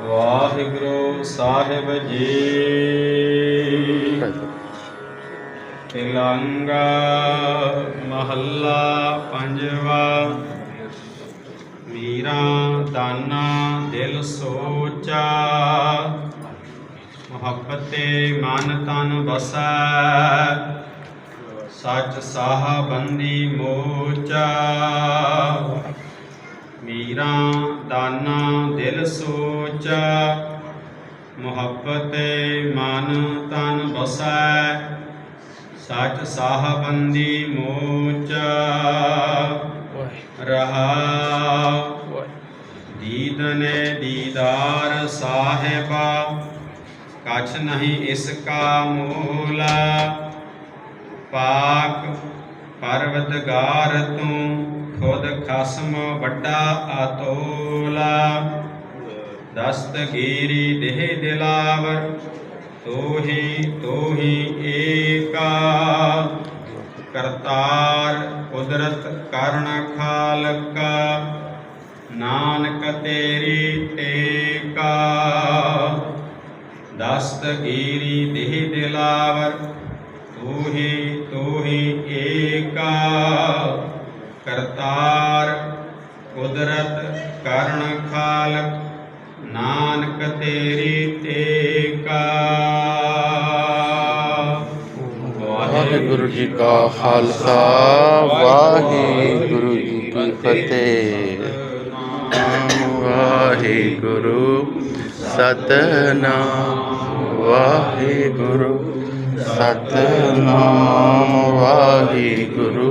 ਵਾਹਿਗੁਰੂ ਸਾਹਿਬ ਜੀ। ਤਿਲੰਗਾ ਮਹੱਲਾ ਪੰਜਵਾ। ਮੀਰਾਂ ਦਾਨਾ ਦਿਲ ਸੋਚਾ। ਮੁਹੱਬਤੇ ਮਨ ਤਨ ਬਸੈ ਸੱਚ ਸਾਹ ਬੰਦੀ ਮੋਚਾ। ਮੀਰਾਂ ਦਾਨਾ ਦਿਲ ਸੋਚਾ ਮੁਹੱਬਤੇ ਮਨ ਤਨ ਬਸੈ ਸੱਚ ਸਾਹ ਬੰਦੀ ਮੋਚਾ ਰਹਾ। ਦੀਦਨੇ ਦੀਦਾਰ ਸਾਹਿਬਾ ਕਛ ਨਹੀਂ ਇਸ ਕਾ ਮੂਲ। ਪਾਕ ਪਰਵਤਗਾਰ ਤੂੰ ਖਸਮ ਵੱਡਾ ਆਤੋਲਾ ਦਸਤਗੀਰੀ ਦੇਹ ਦਿਲਾਵਰ, ਤੋਹੀ ਤੋਹੀ ਏਕਾ। ਕਰਤਾਰ ਕੁਦਰਤ ਕਰਨ ਖਾਲਕਾ, ਨਾਨਕ ਤੇਰੀ ਟੇਕਾ। ਦਸਤਗੀਰੀ ਦੇਹ ਦਿਲਾਵਰ, ਤੂਹੀ ਤੂਹੀ ਏਕਾ। ਕਰਤਾਰ ਕੁਦਰਤ ਕਰਨ ਖਾਲਕ, ਨਾਨਕ ਤੇਰੀ ਕਾ। ਵਾਹਿਗੁਰੂ ਜੀ ਕਾ ਖਾਲਸਾ, ਵਾਹਿਗੁਰੂ ਜੀ ਕੀ ਫਤਿਹ। ਵਾਹਿਗੁਰੂ ਸਤਨਾਮ ਵਾਹਿਗੁਰੂ ਸਤਨਾਮ, ਵਾਹਿਗੁਰੂ